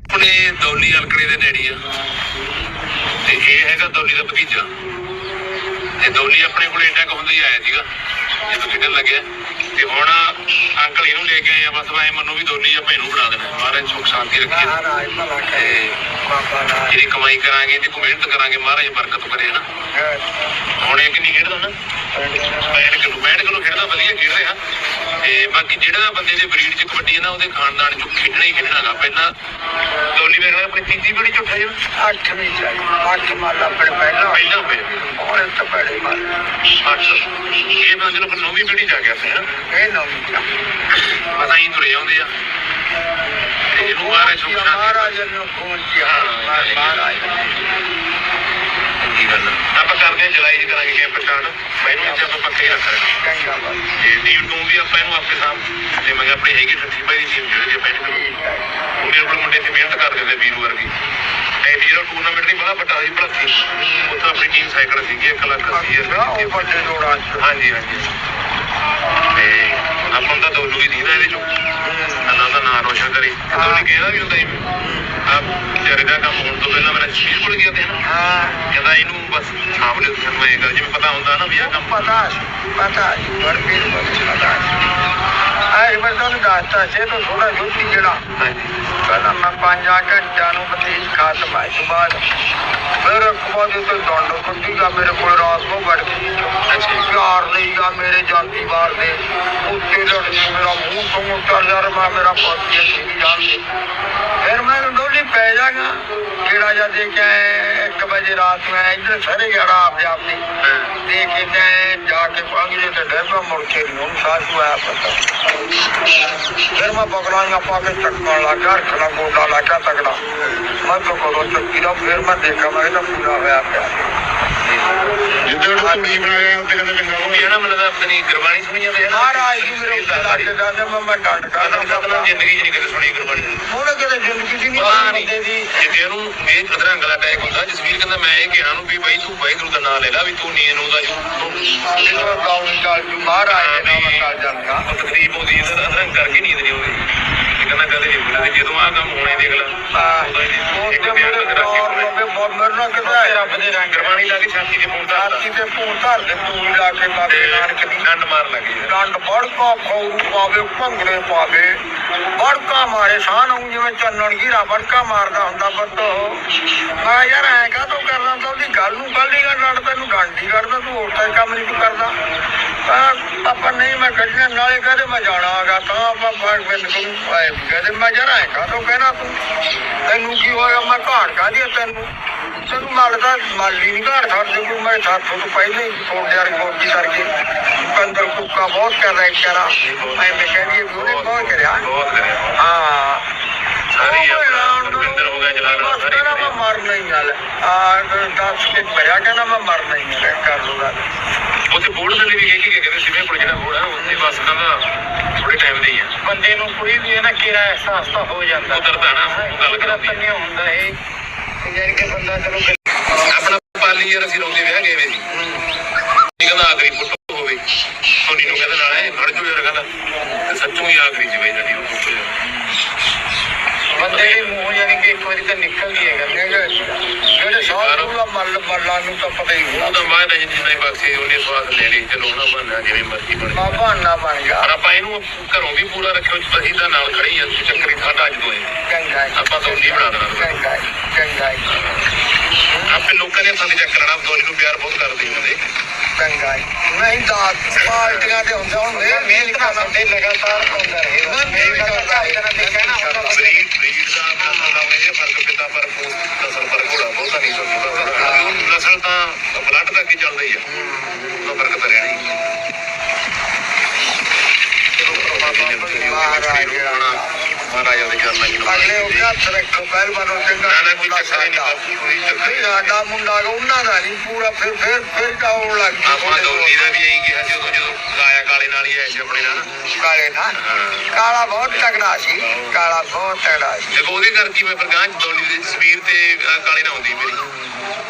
ਆਪਣੇ ਦੌਲੀ ਅਲਕੜੇ ਦੇ ਨੇੜੇ ਆ। ਤੇ ਇਹ ਹੈਗਾ ਦੌਲੀ ਦਾ ਭਤੀਜਾ। ਤੇ ਦੌਲੀ ਆਪਣੇ ਕੋਲ ਇੰਨਾ ਕੁ ਹੁੰਦਾ ਹੀ ਆਇਆ ਸੀਗਾ ਜਦੋਂ ਖੇਡਣ ਲੱਗਿਆ। ਤੇ ਹੁਣ ਅੰਕਲ ਇਹਨੂੰ ਲੈ ਕੇ ਆਏ ਆ ਬਸ ਮੈਂ ਮੈਨੂੰ ਵੀ ਦੌਲੀ ਆਪਾਂ ਇਹਨੂੰ ਬਣਾ ਦੇਣਾ। ਮਹਾਰਾਜ ਸੁਖ ਸ਼ਾਂਤੀ ਰੱਖੇ। ਤੇ ਜਿਹੜੀ ਕਮਾਈ ਕਰਾਂਗੇ ਤੇ ਮਿਹਨਤ ਕਰਾਂਗੇ ਮਹਾਰਾਜ ਬਰਕਤ ਕਰੇ ਨਾ ਹੁਣ ਇਹ ਕਿੰਨੀ ਖੇਡਦਾ ਨਾ? 65 ਕਿਲੋ 65 ਕਿਲੋ ਖੇਡਦਾ ਵਧੀਆ ਖੇਡ ਰਿਹਾ ਤੇ ਬਾਕੀ ਜਿਹੜਾ ਬੰਦੇ ਦੇ ਬਰੀਡ ਚ ਕਬੱਡੀ ਹੈ ਨਾ ਉਹਦੇ ਖਾਨਦਾਨ ਚ ਖੇਡਣਾ ਹੀ ਖੇਡਣਾਗਾ ਪਹਿਲਾਂ ਦੌਲੀ ਮੇਰੇ ਨਾਲ ਆਪਣੀ ਤੀਜੀ ਚ ਉੱਠਾ ਜਾਣਾ ਅੱਠ ਵੀ ਚਾਹੀਦੀ ਅੱਠ ਮਾਲ ਆਪਣੇ ਪਹਿਲਾਂ ਪਹਿਲਾਂ ਹੋਏ ਹੁਣ ਤਾਂ ਬੜੇ ਮਾਲ ਇਹ ਬੰਦੇ ਨੂੰ ਨੌਵੀਂ ਪੀੜੀ ਆ ਗਿਆ ਸੀ ਨਾ ਇਹ ਨਾ ਪਤਾ ਹੀ ਤੁਰੇ ਆਉਂਦੇ ਆ ਇਹਨੂੰ ਮਹਾਰਾਜ ਸ਼ਾਂਤੀ ਮਹਾਰਾਜ ਨੂੰ ਖੋਲ ਜੀ ਮਹਾਰਾਜ ਚੰਗੀ ਗੱਲ ਆ। ਕਰਦੇ ਹਾਂ ਜੁਲਾਈ ਚ ਕਰਾਂਗੇ ਕੈਂਪ ਸਟਾਰਟ ਮੈਨੂੰ ਇੱਥੇ ਆਪਾਂ ਪੱਕੇ ਹੀ ਰੱਖਾਂਗੇ। ਚੰਗਾ ਬਾਬਾ ਤੇ ਟੀਮ ਟੂ ਵੀ ਆਪਾਂ ਇਹਨੂੰ ਆਪੇ ਸਾਹਮ ਜਿਵੇਂ ਆਪਣੀ ਹੈਗੀ ਠੱਠੀ ਭਾਈ ਦੀ ਟੀਮ ਜਿਹੜੀ ਆਪਾਂ ਇਹਨੂੰ ਉਹ ਮੇਰੇ ਕੋਲ ਮੁੰਡੇ ਤੇ ਮਿਹਨਤ ਕਰ ਦਿੰਦੇ ਵੀਰੂ ਵਰਗੀ। ਵੀਰੋ ਟੂਰਨਾਮੈਂਟ ਨਹੀਂ ਬੜਾ ਵੱਡਾ ਸੀ। ਭਲੱਥੀ ਉੱਥੇ ਆਪਣੀ ਟੀਮ ਸਾਈਕਲ ਸੀਗੀ 1 ਲੱਖ 80 ਅੱਛਾ, ਹਜ਼ਾਰ ਉਹ ਵੱਡੇ ਚ। ਹਾਂਜੀ ਹਾਂਜੀ। ਤੇ ਆਪਾਂ ਦਾ ਦੋਲੂ ਵੀ ਦੀਦਾ ਇਹਦੇ ਚੋਂ। ਅੱਲਾ ਦਾ ਨਾਮ ਰੋਸ਼ਨ ਕਰੇ। ਦੋਲੀ ਕਿਹਦਾ ਵੀ ਹੁੰਦਾ ਜੀ ਆ ਵਿਚਾਰੇ ਦਾ ਕੰਮ ਹੋਣ ਤੋਂ ਪਹਿਲਾਂ ਮੇਰਾ ਸ਼ੀਰ ਕੋਲ ਗਿਆ ਤੇ ਨਾ ਹਾਂ। ਕਹਿੰਦਾ ਇਹਨੂੰ ਬਸ ਸ਼ਾਮ ਨੂੰ ਤੁਹਾਨੂੰ ਇਹ ਗੱਲ ਜਿਵੇਂ ਪਤਾ ਹੁੰਦਾ ਨਾ ਵੀ ਆ ਕੰਮ ਪਤਾ ਪਤਾ ਪਰ ਫਿਰ ਪਤਾ ਸੀ। ਆਏ ਮੈਂ ਤੁਹਾਨੂੰ ਦੱਸਤਾ ਸੀ ਤਾਂ ਥੋੜਾ ਜੁੱਤੀ ਜਿਹੜਾ ਹਾਂਜੀ ਪਹਿਲਾਂ ਮੈਂ ਪੰਜਾਂ ਘੰਟਿਆਂ ਨੂੰ ਬਤੀਜ ਖਾਤਮ ਆਈ ਤੋਂ ਬਾਅਦ ਫਿਰ ਅਕਬਰ ਦੇ ਤੋਂ ਡੰਡ ਕੁੱਟੀ ਦਾ ਮੇਰੇ ਕੋਲ ਰਾਤ ਨੂੰ ਵੜ ਗਈ ਅੱਛੇ ਪਿਆਰ ਲਈ ਆ ਮੇਰੇ ਜਾਂਦੀ ਵਾਰ ਦੇ ਉੱਤੇ ਲੜ ਗਈ ਮੇਰਾ ਮੂੰਹ ਤੋਂ ਉੱਤਰ ਜਾ ਰਿਹਾ ਮੇਰਾ ਪਾਪੀ ਸੀ ਜਾਂਦੇ ਫਿਰ ਮੈਂ ਡੋਲੀ ਪੈ ਕਿਹੜਾ ਜਾ ਦੇ ਕੇ ਆਏ, ਇੱਕ ਵਜੇ ਰਾਤ ਨੂੰ ਇੱਧਰ ਸਾਰੇ ਗੜਾ ਆਪਦੇ ਆਪ ਦੀ ਦੇ ਕੇ ਗਏ ਜਾ ਕੇ ਪੰਗਲੇ ਤੇ ਡੇਬਾ ਮੁੜ ਕੇ ਨਹੀਂ ਹੁਣ ਆਇਆ ਪਤਾ। ਫਿਰ ਮੈਂ ਬਗਲਾਈਆਂ ਪਾ ਕੇ ਚੱਕਣ ਲੱਗਾ ਰੱਖਣਾ ਗੋਡਾ ਲੱਗਾ ਤਕੜਾ। ਮੈਂ ਤਾਂ ਕੋਲੋਂ ਚੱਕੀ ਦਾ ਫਿਰ ਮੈਂ ਦੇਖਾਂ ਮੈਂ ਇਹਦਾ ਪੂਰਾ ਹੋਇਆ ਪਿਆ। ਜਿੱਦਾਂ ਉਹ ਕੁੜੀ ਬਣਾਇਆ ਉੱਤੇ ਕਹਿੰਦੇ ਚੰਗਾ ਹੈ ਨਾ ਮੈਨੂੰ ਤਾਂ ਆਪਣੀ ਗੁਰਬਾਣੀ ਸੁਣੀ ਜਾਂਦੇ ਮਹਾਰਾਜ ਜੀ ਮੇਰੇ ਉੱਤੇ ਲੱਗ ਜਾਂਦੇ ਮੈਂ ਮੈਂ ਡੰਡ ਕਾਹਦਾ ਕਰਦਾ ਮਤਲਬ ਜ਼ਿੰਦਗੀ ਨਹੀਂ ਕਦੇ ਸੁਣੀ ਗੁਰਬਾਣੀ ਹੁਣ ਕਿਤੇ ਜ਼ਿੰਦਗੀ ਦੀ ਨਹੀਂ ਬੰਦੇ ਦੀ। ਜਿੱਦੇ ਨੂੰ ਇਹ ਕਦਰਾਂ ਗਲਾ ਅਟੈਕ ਹੁੰਦਾ ਜਸਵੀਰ ਕਹਿੰਦਾ ਮੈਂ ਇਹ ਕਿਹਾ ਨੂੰ ਵੀ ਬਾਈ ਤੂੰ ਵਾਹਿਗੁਰੂ ਦਾ ਨਾਮ ਲੈ ਲੈ ਵੀ ਤੂੰ ਨੀਂਦ ਨੂੰ ਦਾ ਜਦੋਂ ਗਾਉਂ ਚਾਲ ਜੂ ਮਹਾਰਾਜ ਦੇ ਨਾਮ ਚੱਲ ਜਾਂਦਾ। ਤਕਲੀਫ ਹੁੰਦੀ ਹੈ ਤਾਂ ਅਧਰੰਗ ਕਰਕੇ ਨੀਂਦ ਨਹੀਂ ਆਉਂਦੀ। ਇਹ ਕਹਿੰਦਾ ਕਦੇ ਨਹੀਂ ਹੁੰਦਾ ਜਦੋਂ ਆ ਕੰਮ ਹੋਣੇ ਦੇਖ ਲਾ। ਉਦੋਂ ਹੀ ਉਹ ਇੱਕ ਤੇ ਬਿਆਨ ਮੇਰੇ ਕਰਾ ਦੌਰ ਕੇ ਲੋਕੇ ਬਹੁਤ ਮਰਨਾ ਕਿਦਾ ਰੱਬ ਦੇ ਰੰਗ ਗੁਰਬਾਣੀ ਲਾ ਕੇ ਛਾਤੀ ਤੇ ਫੋਨ ਰਾਤੀ ਤੇ ਪੂਰ ਧਰ ਦੇ ਤੂੰ ਲਾ ਕੇ ਬਾਬੇ ਨਾਨਕ ਦੀ ਡੰਡ ਮਾਰ ਲੱਗੀ ਡੰਡ ਬੜਕਾ ਖੌਰੂ ਪਾਵੇ ਭੰਗੜੇ ਪਾਵੇ। ਬੜਕਾ ਮਾਰੇ ਸਾਹ ਨੂੰ ਜਿਵੇਂ ਚੰਨਣ ਘੀਰਾ ਬੜਕਾ ਮਾਰਦਾ ਹੁੰਦਾ ਬੱਤ ਮੈਂ ਯਾਰ ਐਂ ਕਾ ਤੂੰ ਕਰਦਾ ਤਾਂ ਉਹਦੀ ਗੱਲ ਨੂੰ ਗੱਲ ਹੀ ਡੰਡ ਤੈਨੂੰ ਡੰਡ ਹੀ ਕਰਦਾ ਤੂੰ ਹੋਰ ਤਾਂ ਕੰਮ ਨਹੀਂ ਤੂੰ ਕਰਦਾ ਤਾਂ ਆਪਾਂ ਨਹੀਂ ਮੈਂ ਕੱਢਣਾ ਨਾਲੇ ਕਹਦੇ ਮੈਂ ਜਾਣਾ ਆਗਾ ਤਾਂ ਆਪਾਂ ਬਾਗ ਬਿੰਦ ਕੋਲ ਆਏ ਕਹਦੇ ਮੈਂ ਯਾਰ ਐਂ ਕਾ ਤੂੰ ਕਹਿਣਾ ਤੂੰ। ਤੈਨੂੰ ਕੀ ਹੋਇਆ ਮੈਂ ਘਾੜ ਕਾਹਦੀ ਆ ਤੈਨੂੰ? ਤੈਨੂੰ ਮਲਦਾ ਮਾਲੀ ਨਹੀਂ ਘਾੜ ਛੱਡ ਦੇ ਕੋਈ ਮੈਂ ਸਾਥੋਂ ਤੋਂ ਪਹਿਲੇ ਹੀ ਛੋੜ ਯਾਰ ਗੋਪੀ ਕਰਕੇ। ਕੰਦਰ ਕੁੱਕਾ ਬਹੁਤ ਕਰ ਰਿਹਾ ਕਰਾ ਮੈਂ ਮੈਂ ਕਹਿੰਦੀ ਹਾਂ ਵੀ ਉਹਨੇ ਬਹੁਤ ਕਰਿਆ। ਬਹੁਤ ਕਰਿਆ। ਹਾਂ। ਸਾਰੀ ਆਪਣਾ ਰਵਿੰਦਰ ਹੋ ਗਿਆ ਜਲਾਲਾ ਸਾਰੀ ਕਹਿੰਦਾ ਮੈਂ ਮਰ ਨਹੀਂ ਗੱਲ ਆ ਦੱਸ ਕੇ ਭਰਿਆ ਕਹਿੰਦਾ ਮੈਂ ਮਰ ਨਹੀਂ ਗੱਲ ਕਰ ਲੂਗਾ ਉੱਥੇ ਬੋਰਡ ਥੱਲੇ ਵੀ ਗਏ ਕਿ ਕਹਿੰਦੇ ਸਿਵੇਂ ਕੋਲ ਜਿਹੜਾ ਬੋਰਡ ਆ ਉੱਥੇ ਬੱਸ ਕਹਿੰਦਾ ਥੋੜੇ ਟਾਈਮ ਦੇ ਹੀ ਆ। ਬੰਦੇ ਨੂੰ ਕੋਈ ਵੀ ਹੈ ਨਾ ਕਿਹੜਾ ਅਹਿਸਾਸ ਤਾਂ ਹੋ ਜਾਂਦਾ। ਉਤਰਦਾ ਨਾ, ਗੱਲ ਕਰਦੀ। ਨਹੀਂ ਹੁੰਦਾ ਇਹ? ਯਾਰ ਕਿ ਬੰਦਾ ਚਲੋ ਆਪਣਾ ਪਾਲੀ ਯਾਰ ਅਸੀਂ ਰੋਂਦੇ ਵਿਆਹ ਗਏ ਵੇ। ਸੀ ਕਹਿੰਦਾ ਆਖਰੀ ਫੋਟੋ ਹੋਵੇ ਸੋਨੀ ਨੂੰ ਕਹਿੰਦਾ ਨਾਲ ਇਹ ਫੜ ਜੋ ਯਾਰ ਕਹਿੰਦਾ ਤੇ ਸੱਚੂ ਹੀ ਆਖਰੀ ਚ ਬਈ ਸਾਡੀ ਉਹ ਫੋਟੋ ਦੇ ਮੂੰਹ ਯਾਨੀ ਕਿ ਇੱਕ ਵਾਰੀ ਤਾਂ ਨਿਕਲ ਗਈ ਹੈ ਗੱਲ ਜਿਹੜੇ ਸਾਹ ਦਾ ਮੱਲ ਮੱਲਾਂ ਨੂੰ ਤਾਂ ਪਤਾ ਹੀ ਉਹ ਹੋਣਾ ਤਾਂ ਬਾਅਦ ਵਿੱਚ ਜਿੰਨੇ ਬਖਸ਼ੇ ਉਹਨੇ ਸਵਾਦ ਲੈ ਲਈ ਚਲੋ ਉਹਨਾਂ ਬਣਨਾ ਜਿਵੇਂ ਮਰਜ਼ੀ ਬਣ ਮਾ ਬਹਾਨਾ ਬਣ ਗਿਆ ਪਰ ਆਪਾਂ ਇਹਨੂੰ ਘਰੋਂ ਵੀ ਪੂਰਾ ਰੱਖਿਓ ਅਸੀਂ ਤਾਂ ਨਾਲ ਖੜੀ ਆ ਚੱਕਰੀ ਸਾਡਾ ਅੱਜ ਤੋਂ ਹੈ ਚੰਗਾ। ਆਪਾਂ ਤਾਂ ਨਹੀਂ ਬਣਾ ਦੇਣਾ। ਚੰਗਾ ਚੰਗਾ ਆਪੇ ਲੋਕਾਂ ਨੇ ਚੱਕਰ ਨਾਲ ਦੋਲੀ ਨੂੰ ਪਿਆਰ ਬਹੁਤ ਕਰਦੇ ਹੁੰਦੇ। ਚੰਗਾ। ਨਹੀਂ ਦਾਤ ਪਾਰਟੀਆਂ ਦੇ ਹੁੰਦੇ ਹੁੰਦੇ ਮਿਹਨਤ ਕਰਦੇ ਲਗਾਤਾਰ ਹੁੰਦਾ ਰਹੇ ਮਿਹਨਤ ਕਰਦਾ ਹੈ ਕਹਿਣਾ ਹੁੰਦਾ ਬਰੀਡ ਬਰੀਡ ਦਾ ਨਸਲ ਦਾ ਇਹ ਫ਼ਰਕ ਪਿੱਤਾ ਪਰ ਨਸਲ ਪਰ ਘੋੜਾ ਬਹੁਤਾ ਨਹੀਂ ਸਕਦਾ ਨਸਲ ਤਾਂ ਬਲੱਡ ਦਾ ਕੀ ਚੱਲਦਾ ਮਹਾਰਾਜਾ ਦੇ ਚਰਨਾਂ ਜੀ ਅਗਲੇ ਉਹ ਹੱਥ ਰੱਖੋ ਪਹਿਲਵਾਨੋਂ ਚੰਗਾ ਨਾ ਕੋਈ ਚੱਕਰ ਨਹੀਂ ਬਾਪੂ ਕੋਈ ਨਹੀਂ ਸਾਡਾ ਮੁੰਡਾ ਗਾ, ਉਹਨਾਂ ਦਾ ਨਹੀਂ ਪੂਰਾ ਫਿਰ ਫਿਰ ਫਿਰ ਕਾਉਣ ਲੱਗ ਆਪਾਂ ਗਈ ਦਾ ਵੀ ਇਹੀ ਕਿਹਾ ਜਦੋਂ ਜਦੋਂ ਗਾਇਆ ਕਾਲੇ ਨਾਲ ਹੀ ਐਸ਼ ਆਪਣੇ ਨਾਲ ਕਾਲੇ ਨਾ ਕਾਲਾ ਬਹੁਤ ਤਗੜਾ ਸੀ। ਕਾਲਾ ਬਹੁਤ ਤਗੜਾ ਸੀ ਦੇਖੋ ਉਹਦੇ ਕਰਕੇ ਮੈਂ ਫਰਗਾਂ ਦੋਲੀ ਦੀ ਤਸਵੀਰ ਤੇ ਕਾਲੇ ਨਾਲ ਹੁੰਦੀ ਮੇਰੀ।